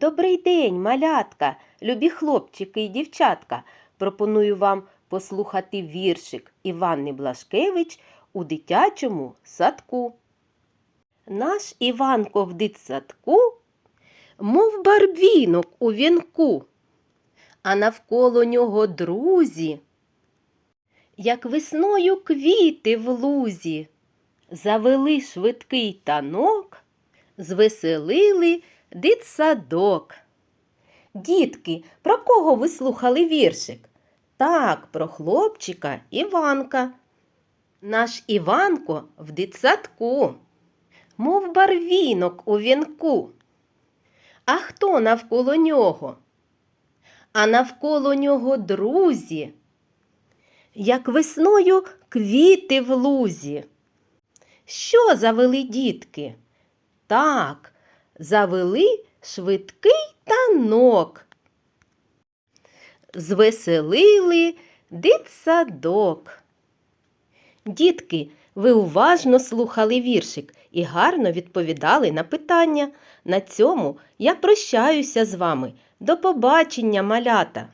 Добрий день, малятка, любі хлопчики і дівчатка. Пропоную вам послухати віршик Іванни Блашкевич у дитячому садку. Наш Іванко в дитсадку, мов барвінок у вінку, а навколо нього друзі, як весною квіти в лузі, завели швидкий танок, звеселили дитсадок. Дітки, про кого ви слухали віршик? Так, про хлопчика Іванка. Наш Іванко в дитсадку, мов барвінок у вінку. А хто навколо нього? А навколо нього друзі, як весною квіти в лузі. Що завели дітки? Так, завели швидкий танок. Звеселили дитсадок. Дітки, ви уважно слухали віршик і гарно відповідали на питання. На цьому я прощаюся з вами. До побачення, малята!